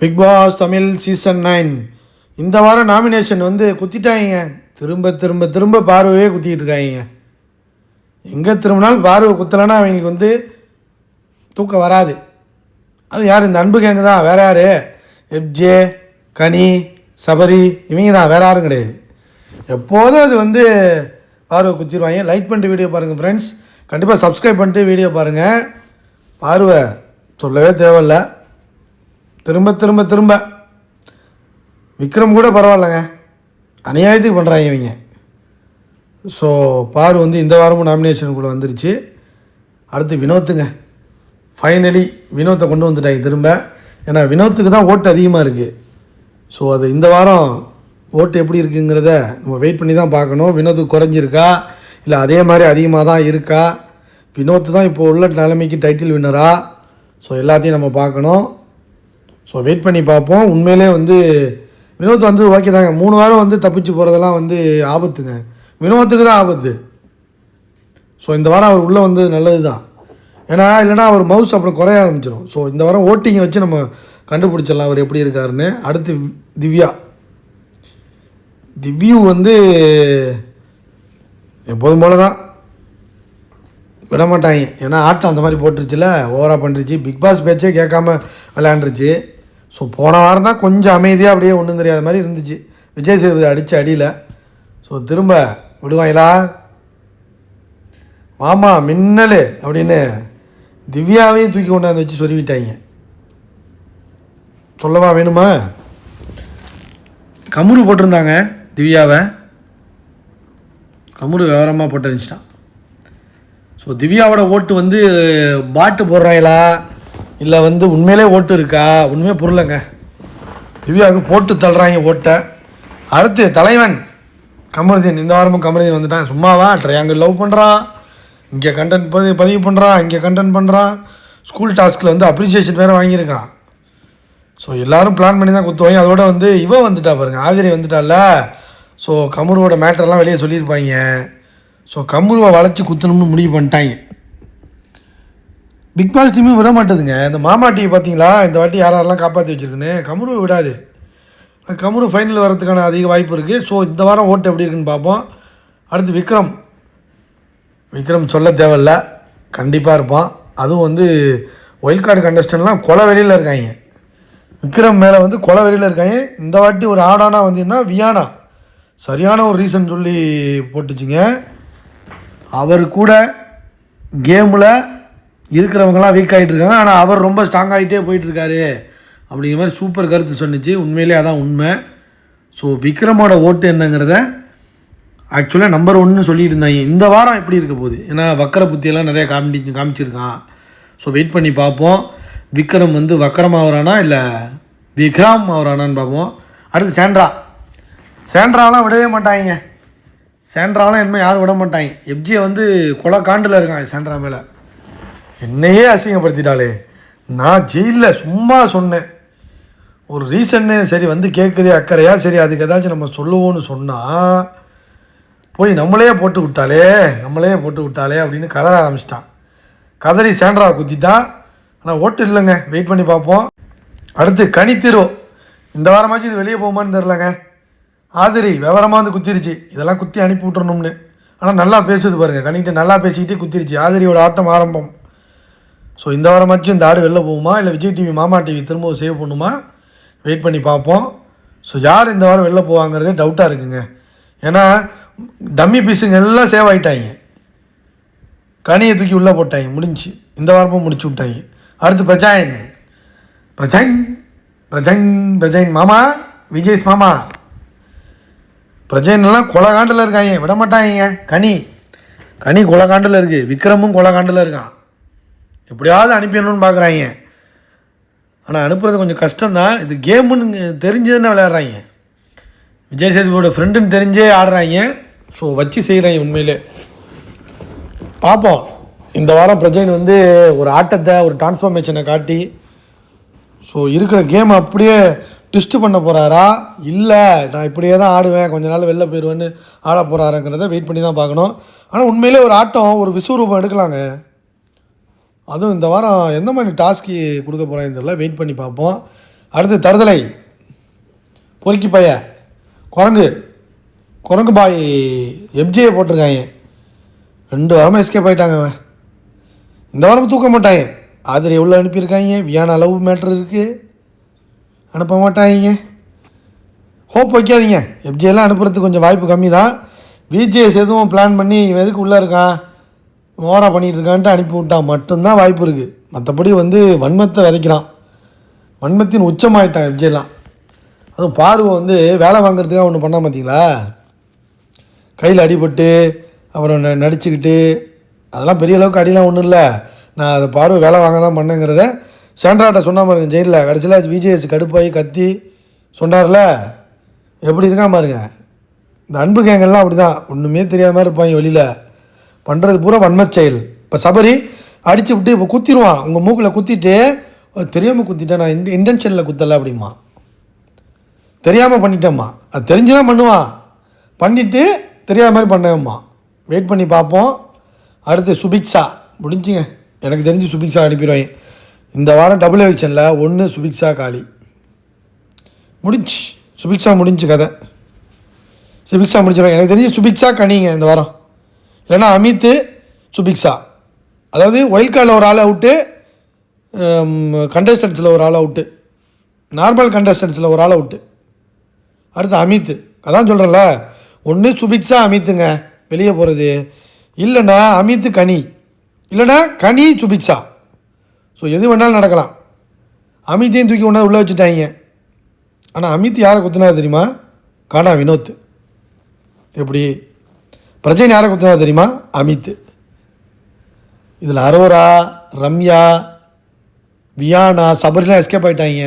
Bigg Boss Tamil season nine இந்த வாரம் nomination வந்து குத்திட்டாங்க திரும்ப திரும்ப திரும்ப பார்வையே குத்திக்கிட்டு இருக்காங்க எங்கே திரும்பினாலும் பார்வை குத்தலைன்னா அவங்களுக்கு வந்து தூக்கம் வராது. அது யார்? இந்த அன்பு கேங்கு தான். வேற யார்? எப்ஜே கனி சபரி இவங்க தான். வேற யாரும் கிடையாது. எப்போதும் அது வந்து பார்வை குத்திடுவாங்க லைக் பண்ணிட்டு வீடியோ பாருங்கள் ஃப்ரெண்ட்ஸ் கண்டிப்பாக சப்ஸ்கிரைப் பண்ணிட்டு வீடியோ பாருங்கள் பார்வை சொல்லவே தேவையில்லை. திரும்ப திரும்ப திரும்ப. விக்ரம் கூட பரவாயில்லைங்க. அநியாயத்துக்கு பண்ணுறாங்க இவங்க. ஸோ பாரு வந்து இந்த வாரமும் நாமினேஷனுக்குள்ளே வந்துருச்சு. அடுத்து வினோத்துங்க. ஃபைனலி வினோத்தை கொண்டு வந்துட்டாங்க திரும்ப. ஏன்னா வினோத்துக்கு தான் ஓட்டு அதிகமாக இருக்குது ஸோ அது இந்த வாரம் ஓட்டு எப்படி இருக்குங்கிறத நம்ம வெயிட் பண்ணி தான் பார்க்கணும். வினோத்துக்கு குறைஞ்சிருக்கா? இல்லை அதே மாதிரி அதிகமாக தான் இருக்கா? வினோத் தான் இப்போ உள்ள நிலைமைக்கு டைட்டில் வின்னரா ஸோ எல்லாத்தையும் நம்ம பார்க்கணும். ஸோ வெயிட் பண்ணி பார்ப்போம். உண்மையிலே வந்து வினோத் வந்து ஓகே தாங்க. மூணு வாரம் வந்து தப்பிச்சு போகிறதெல்லாம் வந்து ஆபத்துங்க. வினோத்துக்கு தான் ஆபத்து. ஸோ இந்த வாரம் அவர் உள்ளே வந்து நல்லது தான் ஏன்னா இல்லைனா அவர் மவுஸ் அப்புறம் குறைய ஆரம்பிச்சிடும் ஸோ இந்த வாரம் ஓட்டிங்கை வச்சு நம்ம கண்டுபிடிச்சிடலாம். அவர் எப்படி இருக்காருன்னு. அடுத்து திவ்யா. திவ்யூ வந்து எப்போதும் போல தான் விட மாட்டாங்க. ஏன்னா ஆட்டம் அந்த மாதிரி போட்டுருச்சுல ஓவராக பண்ணிருச்சு. பிக் பாஸ் பேச்சே கேட்காம விளையாண்டுருச்சு. ஸோ போன வாரம் தான் கொஞ்சம் அமைதியாக அப்படியே ஒன்றும் தெரியாத மாதிரி இருந்துச்சு. விஜய் சேதுபதி அடித்த அடியில். ஸோ திரும்ப விடுவாங்களா? வாமா மின்னல் அப்படின்னு திவ்யாவையும் தூக்கி கொண்டாந்து வச்சு சொல்லிவிட்டாங்க. சொல்லவா வேணுமா? கமுரு போட்டிருந்தாங்க திவ்யாவை. கமுரு விவரமாக போட்டு இருந்துச்சிட்டான் ஸோ திவ்யாவோட ஓட்டு வந்து பாட்டு போடுறாங்களா? இல்லை வந்து உண்மையிலே ஓட்டு இருக்கா? உண்மையே புரியலங்க. திவ்யாவுக்கு போட்டு தள்ளுறாங்க ஓட்டை. அடுத்து தலைவன் கமருதீன். இந்த வாரமும் கமருதீன் வந்துட்டான். சும்மாவா? ட்ரையாங்கிள் லவ் பண்ணுறான் இங்கே கண்டென்ட் பதிவு பதிவு பண்ணுறான் இங்கே கண்டென்ட் பண்ணுறான் ஸ்கூல் டாஸ்கில் வந்து அப்ரிசியேஷன் வேறு வாங்கியிருக்கான். ஸோ எல்லாரும் பிளான் பண்ணி தான் குத்துவாங்க. அதோட வந்து இவன் வந்துட்டா பாருங்க. ஆதிரி வந்துட்டால. ஸோ கமுருவோட மேட்டர்லாம் வெளியே சொல்லியிருப்பாங்க. ஸோ கமுருவை வளைச்சி குத்தணும்னு முடிவு பண்ணிட்டாங்க. பிக் பாஸ் டீமும் விட மாட்டேதுங்க. இந்த மாமா டிவி பார்த்தீங்களா இந்த வாட்டி யார் யாரெல்லாம் காப்பாற்றி வச்சுருக்குன்னு? கமுருவை விடாது. கமுரு ஃபைனல் வரதுக்கான அதிக வாய்ப்பு இருக்குது ஸோ இந்த வாரம் ஓட்டு எப்படி இருக்குன்னு பார்ப்போம். அடுத்து விக்ரம். விக்ரம் சொல்ல தேவையில்ல. கண்டிப்பாக இருப்பான். அதுவும் வந்து ஒயில்ட் கார்டு கண்டஸ்டன்லாம் கொலை வெளியில் இருக்காங்க. விக்ரம் மேலே வந்து கொலை வெளியில் இருக்காங்க. இந்த வாட்டி ஒரு ஆடானா வந்தீங்கன்னா வியானா. சரியான ஒரு ரீசன் சொல்லி போட்டுச்சுங்க. அவர் கூட கேமில் இருக்கிறவங்கலாம் வீக் ஆகிட்டு இருக்காங்க ஆனால் அவர் ரொம்ப ஸ்ட்ராங் ஆகிட்டே போயிட்டுருக்காரு. அப்படிங்கிற மாதிரி சூப்பர் கருத்து சொன்னிச்சு. உண்மையிலே அதான் உண்மை. ஸோ விக்ரமோட ஓட்டு என்னங்கிறத ஆக்சுவலாக நம்பர் ஒன்னு சொல்லிட்டு இருந்தாங்க. இந்த வாரம் எப்படி இருக்க போகுது? ஏன்னா வக்கர புத்தியெல்லாம் நிறைய காமிடி காமிச்சிருக்கான். ஸோ வெயிட் பண்ணி பார்ப்போம். விக்ரம் வந்து வக்கரம் ஆகிறானா இல்லை விக்ரம் ஆகிறானான்னு பார்ப்போம். அடுத்து சேண்ட்ரா. சேண்ட்ராலாம் விடவே மாட்டாங்க சேண்ட்ராலாம் இனிமேல் யாரும் விட மாட்டாங்க எப்ஜியை வந்து கொலை காண்டில் இருக்கான் சேண்ட்ரா மேலே. என்னையே அசிங்கப்படுத்திட்டாளே. நான் ஜெயிலில் சும்மா சொன்னேன். ஒரு ரீசன்னு சரி வந்து கேட்குதே அக்கறையா? சரி அதுக்கு ஏதாச்சும் நம்ம சொல்லுவோன்னு சொன்னால் போய் நம்மளே போட்டு விட்டாளே நம்மளே போட்டு விட்டாளே அப்படின்னு கதற ஆரம்பிச்சிட்டான். கதறி சேண்ட்ரா குத்திட்டான் ஆனால் ஓட்டு இல்லைங்க வெயிட் பண்ணி பார்ப்போம். அடுத்து கனித்திரு. இந்த வாரமாச்சும் இது வெளியே போகுமான்னு தெரிலங்க ஆதிரி விவரமாக வந்து குத்திருச்சு. இதெல்லாம் குத்தி அனுப்பி விட்டுறணும்னு. ஆனால் நல்லா பேசுது பாருங்கள் கனிக்கிட்ட நல்லா பேசிக்கிட்டே குத்திருச்சு. ஆதிரியோட ஆட்டம் ஆரம்பம். ஸோ இந்த வாரமாச்சும் இந்த ஆடு வெளில போகுமா? இல்லை விஜய் டிவி மாமா டிவி திரும்பவும் சேவ் பண்ணுமா? வெயிட் பண்ணி பார்ப்போம். ஸோ யார் இந்த வாரம் வெளில போவாங்கிறதே டவுட்டாக இருக்குங்க. ஏன்னா டம்மி பீஸுங்க எல்லாம் சேவ் ஆகிட்டாங்க கனியை தூக்கி உள்ளே போட்டாங்க. முடிஞ்சு. இந்த வாரமும் முடிச்சு விட்டாங்க. அடுத்து பிரஜாயன். பிரஜைன் பிரஜன் பிரஜைன் மாமா விஜய்ஸ் மாமா. பிரஜைன்லாம் கொலகாண்டில் இருக்காங்க. விட மாட்டாங்க கனி. கனி கொலகாண்டில் இருக்குது விக்ரமும் கொலகாண்டில் இருக்கான். எப்படியாவது அனுப்பிடணும்னு பார்க்குறாங்க. ஆனால் அனுப்புறது கொஞ்சம் கஷ்டம்தான். இது கேமுன்னு தெரிஞ்சதுன்னு விளையாடுறாங்க. விஜய் சேதுபதியோட ஃப்ரெண்டுன்னு தெரிஞ்சே ஆடுறாங்க. ஸோ வச்சு செய்கிறாங்க உண்மையிலே. பார்ப்போம் இந்த வாரம் பிரஜைன் வந்து ஒரு ஆட்டத்தை ஒரு டிரான்ஸ்ஃபார்மேஷனை காட்டி ஸோ இருக்கிற கேம் அப்படியே ட்விஸ்ட் பண்ண போகிறாரா இல்லை நான் இப்படியே தான் ஆடுவேன் கொஞ்ச நாள் வெளில போயிடுவேன்னு ஆட போகிறாருங்கிறத வெயிட் பண்ணி தான் பார்க்கணும். ஆனால் உண்மையிலே ஒரு ஆட்டம் ஒரு விஸ்வரூபம் எடுக்கலாங்க. அதுவும் இந்த வாரம் எந்த மாதிரி டாஸ்க்கு கொடுக்க போகிறாங்க தெரியல. வெயிட் பண்ணி பார்ப்போம். அடுத்து தருதலை. பொறுக்கி பைய. குரங்கு. குரங்கு பாய் எப்ஜியை போட்டிருக்காங்க. ரெண்டு வாரமாக எஸ்கேப் ஆகிட்டாங்க அவன். இந்த வாரம் தூக்க மாட்டாங்க. ஆதிரி எவ்வளோ அனுப்பியிருக்காங்க. வியான அளவு மேட்ரு இருக்குது அனுப்ப மாட்டாங்க. ஹோப் வைக்காதீங்க. எப்ஜியெல்லாம் அனுப்புறதுக்கு கொஞ்சம் வாய்ப்பு கம்மி தான் விஜிஎஸ் எதுவும் பிளான் பண்ணி இவன் எதுக்கு உள்ளே இருக்கான்? ஓரா பண்ணிகிட்டு இருக்கான்ட்டு அனுப்பி விட்டால் மட்டும்தான் வாய்ப்பு இருக்குது மற்றபடி வந்து வன்மத்தை விதைக்கிறான். வன்மத்தின் உச்சமாயிட்டான் எப்ஜியெல்லாம் அதுவும் பார்வை வந்து வேலை வாங்குறதுக்காக ஒன்று பண்ணால் பார்த்தீங்களா கையில் அடிபட்டு அப்புறம் ந நடிச்சுக்கிட்டு அதெல்லாம் பெரிய அளவுக்கு அடிலாம் ஒன்றும் இல்லை. நான் அதை பார்வை வேலை வாங்க தான் பண்ணேங்கிறத சாண்ட்ராட்ட சொன்னால் பாருங்க ஜெயிலில். கடைசியில் விஜிஎஸ் கடுப்பாகி கத்தி சொன்னார்ல. எப்படி இருக்கான் பாருங்க. இந்த அன்பு கேங்கெல்லாம் அப்படி தான் ஒன்றுமே தெரியாத மாதிரி இருப்பாங்க வெளியில். பண்ணுறது பூரா வன்மச் செயல். இப்போ சபரி அடித்து விட்டு இப்போ குத்திடுவான். உங்கள் மூக்கில் குத்திட்டு தெரியாமல் குத்திட்டேன் நான் இன் இன்டென்ஷனில் குத்தலை அப்படிமா தெரியாமல் பண்ணிட்டேம்மா. அது தெரிஞ்சு தான் பண்ணுவான். பண்ணிவிட்டு தெரியாத மாதிரி பண்ணேம்மா. வெயிட் பண்ணி பார்ப்போம். அடுத்து சுபிக்ஷா. முடிஞ்சுங்க. எனக்கு தெரிஞ்சு சுபிக்ஷா அனுப்பிடுவாங்க. இந்த வாரம் டபுள் எவிக்ஷனில் ஒன்று சுபிக்ஷா காளி முடிஞ்சு. சுபிக்ஷா முடிஞ்சு கதை. சுபிக்ஷா முடிச்சிடும் எனக்கு தெரிஞ்சு சுபிக்ஷா கனிங்க இந்த வாரம். இல்லைனா அமித்து சுபிக்ஷா. அதாவது ஒயில்ட் கார்டில் ஒரு ஆள் அவுட்டு கண்டஸ்டன்ஸில் ஒரு ஆள் அவுட்டு. நார்மல் கண்டஸ்டன்ஸில் ஒரு ஆள் அவுட்டு. அடுத்து அமித். அதான் சொல்கிறேன்ல ஒன்று சுபிக்ஷா அமித்துங்க. வெளியே போகிறது இல்லைன்னா அமித் கனி. இல்லைன்னா கனி சுபிக்ஷா. ஸோ எது வேணாலும் நடக்கலாம். அமித்தையும் தூக்கி கொண்டாந்து உள்ளே வச்சுட்டாங்க. ஆனால் அமித் யாரை குத்துனா தெரியுமா? காணா வினோத். எப்படி? பிரச்சனை யாரை குத்துனா தெரியுமா? அமித். இதில் அரோரா ரம்யா வியானா சபரிலாம் எஸ்கேப் ஆகிட்டாங்க